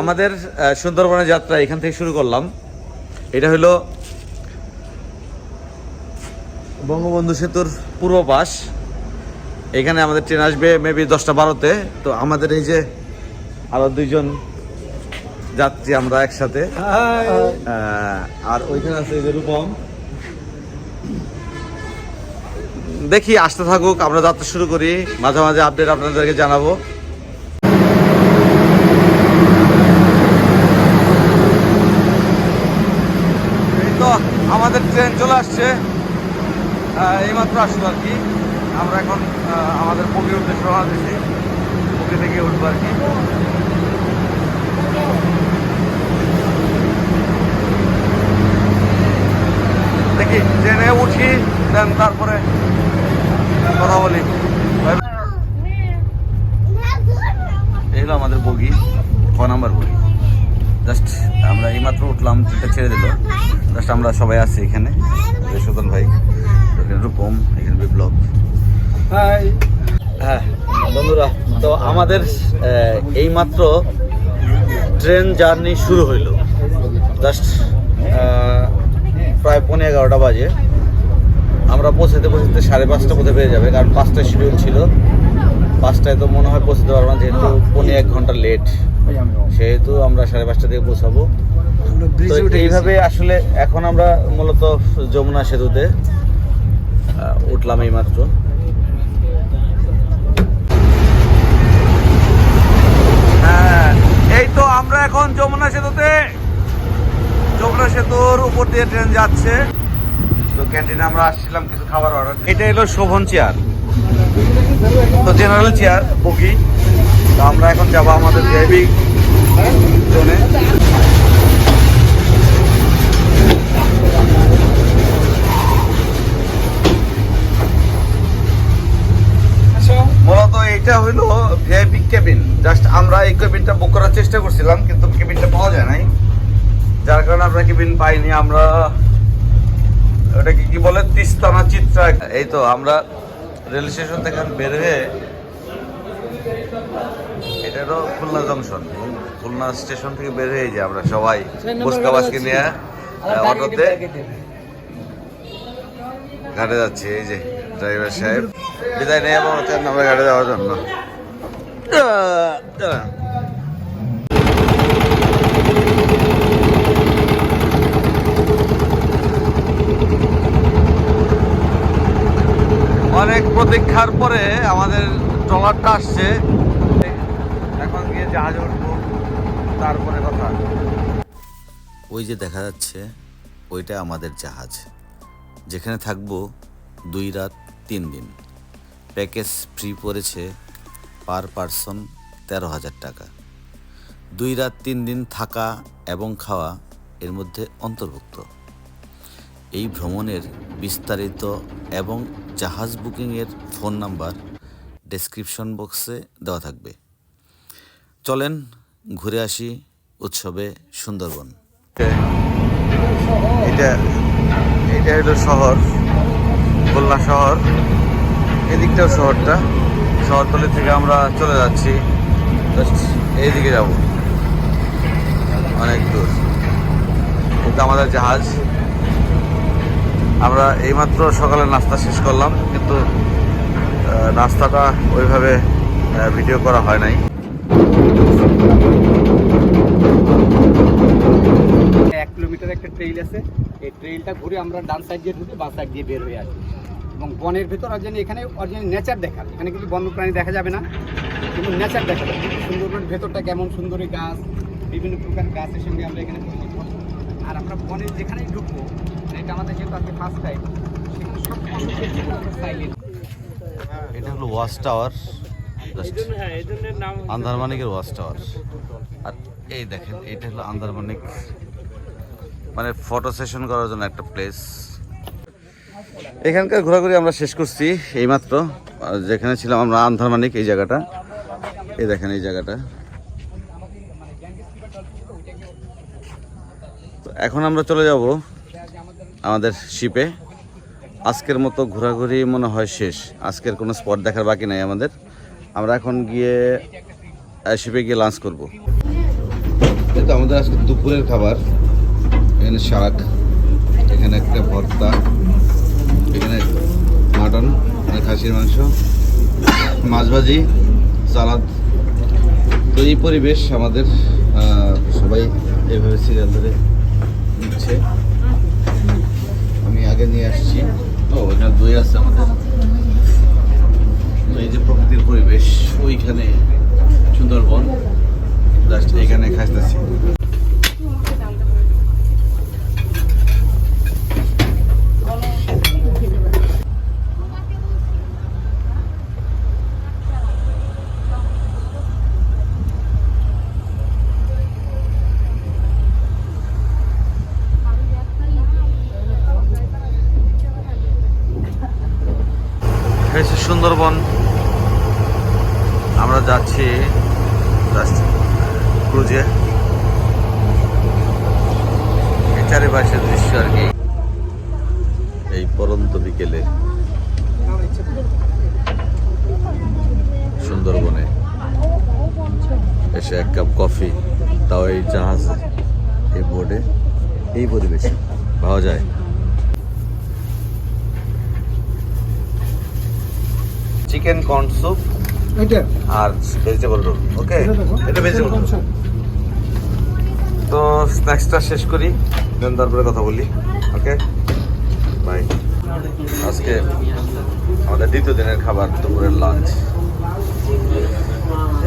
আমাদের সুন্দরবনের যাত্রা এখান থেকে শুরু করলাম। এটা হলো বঙ্গবন্ধু সেতুর পূর্ব পাশ। এখানে আমাদের ট্রেন আসবে মেবি দশটা বারোতে। তো আমাদের এই যে আরও দুইজন যাত্রী আমরা একসাথে। আর ওইখানে আছে এই যে রূপম। দেখি আসতে থাকুক আমরা যাত্রা শুরু করি। মাঝে মাঝে আপডেট আপনাদেরকে জানাব এই তো আমাদের ট্রেন চলে আসছে এইমাত্র আসলো আর কি আমরা এখন আমাদের বগির উদ্দেশ্যে রওনা দিচ্ছি বগি থেকে উঠবো আর কি দেখি ট্রেনে উঠি দেন তারপরে কথা বলি এই হলো আমাদের বগি ক নাম্বার বগি জাস্ট আমরা এইমাত্র উঠলাম ট্রেনটা ছেড়ে দিল। জাস্ট আমরা সবাই আছি এখানে। সুতন ভাই এখানে রূপম এখানে বিপ্লব। হ্যাঁ বন্ধুরা তো আমাদের এইমাত্র ট্রেন জার্নি শুরু হইল। জাস্ট প্রায় পনেরো এগারোটা বাজে। আমরা পৌঁছাতে পৌঁছাতে সাড়ে পাঁচটা মধ্যে পেয়ে যাবে কারণ পাঁচটায় শিডিউল ছিল। পাঁচটায় তো মনে হয় পৌঁছাতে পারব না যেহেতু পনেরো এক ঘণ্টা লেট সেহেতু আমরা সাড়ে পাঁচটা থেকে পৌঁছাবো। তো এইভাবে আসলে এখন আমরা মূলত যমুনা সেতুতে উঠলাম এই মাত্র হ্যাঁ এই তো আমরা এখন যমুনা সেতুতে। যমুনা সেতুর উপর দিয়ে ট্রেন যাচ্ছে। তো ক্যান্টিনে আমরা আসছিলাম কিছু খাবার অর্ডার। এটা এলো শোভন চেয়ার। তো জেনারেল চেয়ার বগি। তো আমরা এখন যাব আমাদের ভিআইপি জোনে। মূলত এটা ভিআইপি কেবিন জাস্ট আমরা এই কেবিনটা বুক করার চেষ্টা করছিলাম কিন্তু কেবিনটা পাওয়া যায় নাই। যার কারণে আমরা কেবিন পাইনি আমরা ওটাকে কি বলে তিস্তা না চিত্রা। এই তো আমরা রেল স্টেশন থেকে বের হয়ে এটা হলো খুলনা জংশন খুলনা স্টেশন থেকে বের হয়ে যে আমরা সবাই বুসকাবাসকে নিয়ে অটোতে। ঘাটে যাচ্ছি এই যে ড্রাইভার সাহেব। বিদায় নেই এবং চার নম্বর ঘাটে যাওয়ার জন্য। অনেক প্রতীক্ষার পরে আমাদের ট্রলারটা আসছে। এখন গিয়ে জাহাজ উঠবো, তারপরে কথা। ওই যে দেখা যাচ্ছে, ওইটা আমাদের জাহাজ। যেখানে থাকব দুই রাত, তিন দিন। প্যাকেজ ফ্রি পড়েছে পার পারসন তেরো হাজার টাকা। দুই রাত, তিন দিন থাকা এবং খাওয়া এর মধ্যে অন্তর্ভুক্ত। এই ভ্রমণের বিস্তারিত এবং জাহাজ বুকিংয়ের ফোন নাম্বার ডেসক্রিপশন বক্সে দেওয়া থাকবে। চলেন ঘুরে আসি উৎসবে সুন্দরবন। এটা এটা হলো শহর, খুলনা শহর। এদিকটাও শহরটা। শহরতলি থেকে আমরা চলে যাচ্ছি। জাস্ট এইদিকে যাব। অনেক দূর। কিন্তু আমাদের জাহাজ। আমরা এইমাত্র সকালে নাস্তা শেষ করলাম, কিন্তু আহ, নাস্তাটা ওইভাবে ভিডিও করা হয় নাই। এক কিলোমিটার একটা ট্রেইল আছে। এই ট্রেইলটা ঘুরে আমরা ডান সাইড দিয়ে ঢুকে বাম সাইড দিয়ে বের হয়ে আসি। এবং বনের ভেতর অরিজিনালি এখানে অরিজিনাল নেচার দেখা এখানে কিছু বন্যপ্রাণী দেখা যাবে না কিন্তু নেচার দেখা যাবে সুন্দরবনের ভেতরটা কেমন সুন্দরী গাছ বিভিন্ন প্রকার গাছের সঙ্গে আমরা এখানে। আর আমরা বনের যেখানেই ঢুকবো এটা আমাদের যেহেতু আজকে ফার্স্ট টাইম সেখানে সব সাইলেন্ট এটা হলো ওয়াচ টাওয়ার। আন্দারমানিকের ওয়াচ টাওয়ার। আর এই দেখেন, এটা হলো আন্দারমানিক মানে ফটো সেশন করার জন্য একটা প্লেস এখানকার ঘোরাঘুরি আমরা শেষ করছি এইমাত্র। যেখানে ছিলাম আমরা আন্দারমানিক, এই জায়গাটা। এই দেখেন এই জায়গাটা। এখন আমরা চলে যাব আমাদের শিপে আজকের মতো ঘোরাঘুরি মনে হয় শেষ। আজকের কোনো স্পট দেখার বাকি নাই আমাদের। আমরা এখন গিয়ে শিপে গিয়ে লাঞ্চ করব। তো আমাদের আজকে দুপুরের খাবার। এখানে শাক, এখানে একটা ভর্তা, এখানে মাটন খাসির মাংস, মাছ ভাজি, সালাদ। তো এই পরিবেশ আমাদের সবাই এভাবে সিরিয়াল ধরে নিচ্ছে। আমি আগে নিয়ে আসছি। ও এখানে দই আছে আমাদের। তো এই যে প্রকৃতির পরিবেশ, ওইখানে সুন্দরবন, জাস্ট এখানে খাইতেছি। যাচ্ছি জাস্ট ক্রুজে চারিপাশের দৃশ্য আর কি। এই পরন্ত বিকেলে সুন্দরবনে এসে এক কাপ কফি তাও এই জাহাজ এই বোর্ডে এই পরিবেশে পাওয়া যায়। চিকেন কর্ন স্যুপ এটা আর ভেজিটেবল রোল ওকে এটা ভেজিটেবল রোল তো স্ন্যাক্সটা শেষ করি দেন তারপরে কথা বলি ওকে বাই আজকে আমাদের দ্বিতীয় দিনের খাবার দুপুরের লাঞ্চ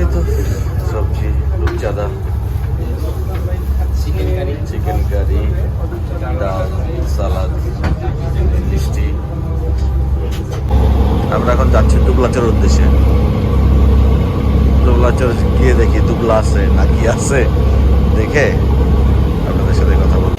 এই তো সবজি রূপচাঁদা চিকেন কারি চিকেন কারি ডাল সালাদ মিষ্টি। আমরা এখন যাচ্ছি দুবলাচের উদ্দেশ্যে। দুবলাচর গিয়ে দেখি দুবলা আছে না কি আছে দেখে আপনাদের সাথে কথা বলব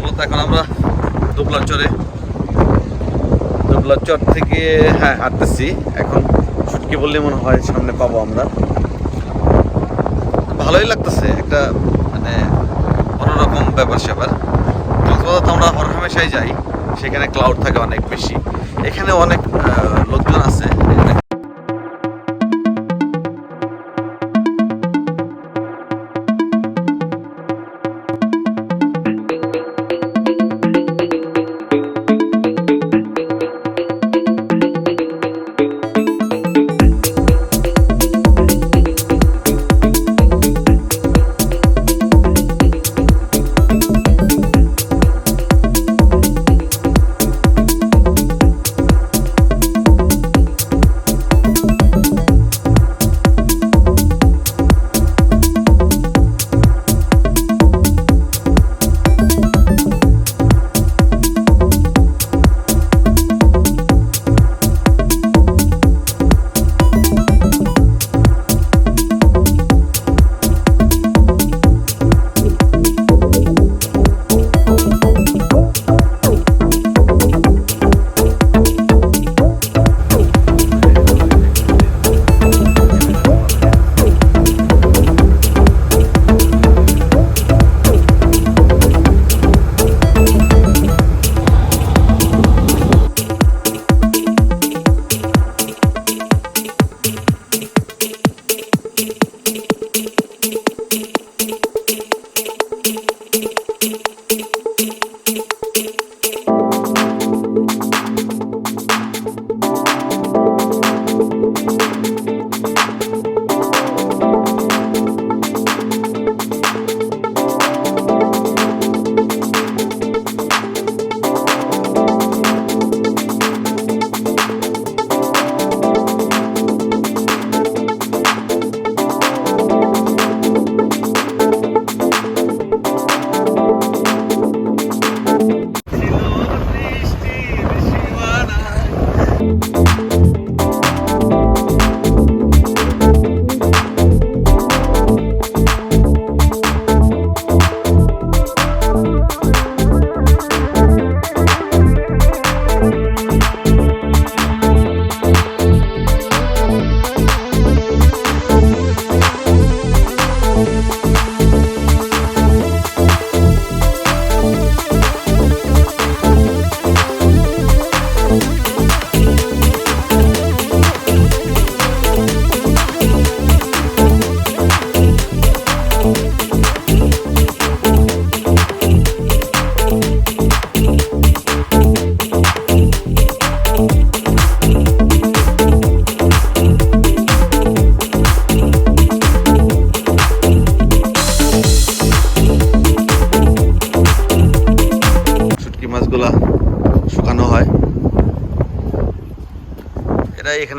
মূলত এখন আমরা দুবলাচরে দুবলাচর থেকে হ্যাঁ হাঁটতেছি। এখন ছুটকে বললে মনে হয় সামনে পাবো আমরা। ভালোই লাগতেছে, একটা মানে অন্যরকম ব্যাপার স্যাপার। কক্সবাজার তো আমরা হরহামেশাই যাই, সেখানে ক্লাউড থাকে অনেক বেশি। এখানে অনেক লোকজন আছে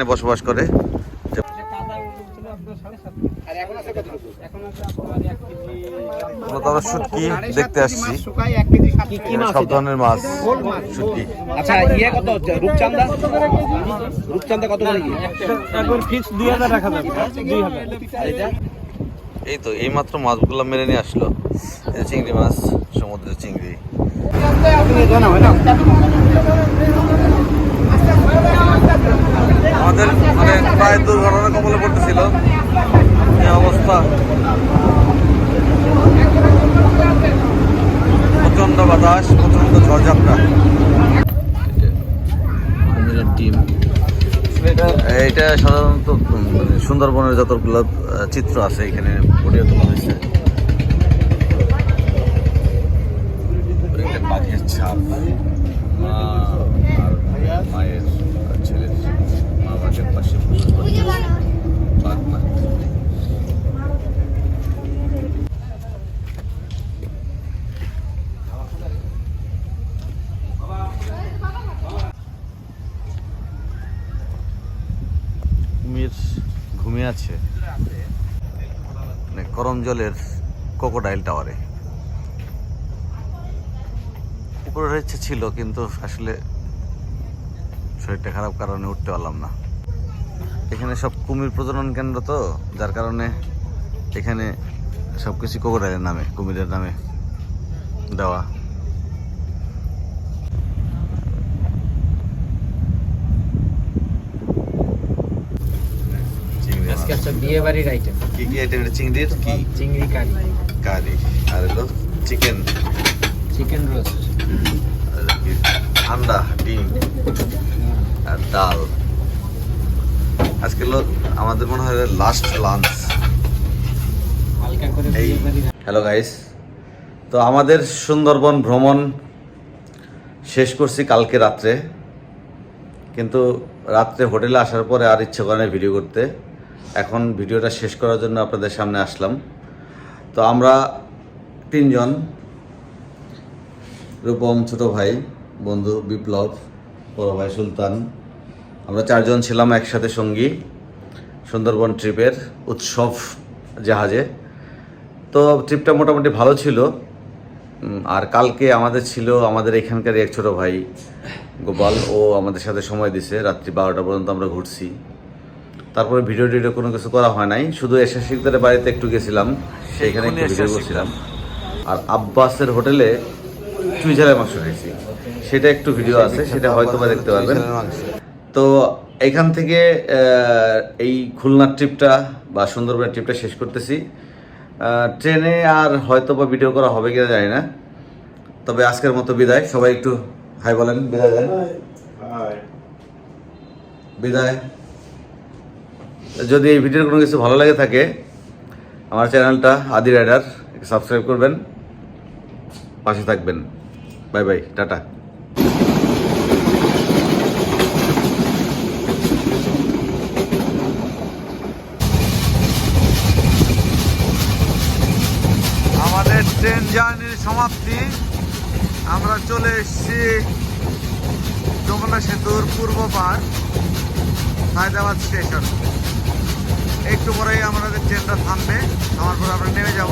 এখানে বসবাস করে। আমরা শুটকি দেখতে আসছি। এক কেজি সাত এখানে সব ধরনের মাছ শুটকি। আচ্ছা ইয়ে কত রূপচান্দা রূপচান্দা কত করে কি ফিক্স দুই হাজার রাখা যাবে দুই হাজার এই তো এই মাত্র মাছগুলো মেরে নিয়ে আসলো। এই চিংড়ি মাছ সমুদ্রের চিংড়ি। জানা না আমাদের মানে প্রায় দুর্ঘটনা কবলে পড়তেছিল। অবস্থা। প্রচণ্ড বাতাস প্রচণ্ড ঝড়ঝাপটা। টিম এটা সাধারণত মানে সুন্দরবনের যতগুলো চিত্র আছে, এখানে ফুটিয়ে তোলা হয়েছে। বাঘের ছাপ। মায়ের পাশে কুমির ঘুমিয়ে আছে। মানে করম জলের কোকোডাইল টাওয়ারে উপরের ইচ্ছে ছিল কিন্তু আসলে শরীরটা খারাপ কারণে উঠতে পারলাম না। এখানে সব কুমির প্রজনন কেন্দ্র তো যার কারণে এখানে সব কিছু কোকোডাইলের নামে কুমিরের নামে দেওয়া। আজকে একটা বিয়ে বাড়ির আইটেম কি কি আইটেম চিংড়ির কি? চিংড়ি কারি। কারি। আর হলো চিকেন। Chicken roast. আন্ডা ডিম। আর ডাল। আজকে আমাদের মনে হয় লাস্ট লাঞ্চ হ্যালো গাইস তো আমাদের সুন্দরবন ভ্রমণ শেষ করছি কালকে রাত্রে। কিন্তু রাত্রে হোটেলে আসার পরে আর ইচ্ছে করে ভিডিও করতে। এখন ভিডিওটা শেষ করার জন্য আপনাদের সামনে আসলাম। তো আমরা তিনজন, রূপম ছোট ভাই, বন্ধু বিপ্লব, বড় ভাই সুলতান আমরা চারজন ছিলাম একসাথে সঙ্গী, সুন্দরবন ট্রিপের উৎসব জাহাজে। তো ট্রিপটা মোটামুটি ভালো ছিল। আর কালকে আমাদের ছিল আমাদের এখানকার এক ছোট ভাই, গোপাল। ও আমাদের সাথে সময় দিছে। রাত্রি বারোটা পর্যন্ত আমরা ঘুরছি। তারপরে ভিডিও টিডিও কোনো কিছু করা হয় নাই। শুধু এসে শিকদারের বাড়িতে একটু গেছিলাম। সেইখানে একটু ভিডিও করছিলাম। আর আব্বাসের হোটেলে চুইঝালের মাংস খাইছি। সেটা একটু ভিডিও আছে। সেটা হয়তো বা দেখতে পারবেন। তো এখান থেকে এই খুলনার ট্রিপটা বা সুন্দরবনের ট্রিপটা শেষ করতেছি। ট্রেনে আর হয়তো বা ভিডিও করা হবে কিনা জানি না। তবে আজকের মতো বিদায়। সবাই একটু হাই বলেন বিদায় দেন। বিদায়। যদি এই ভিডিওর কোনো কিছু ভালো লাগে থাকে আমার চ্যানেলটা আদি রাইডার সাবস্ক্রাইব করবেন। পাশে থাকবেন। বাই বাই টাটা আমাদের ট্রেন জার্নির সমাপ্তি। আমরা চলে এসেছি যমুনা সেতুর পূর্ব পার, হায়দ্রাবাদ স্টেশন। একটু পরেই আমাদের ট্রেনটা থামবে। আমার পরে আমরা নেমে যাব।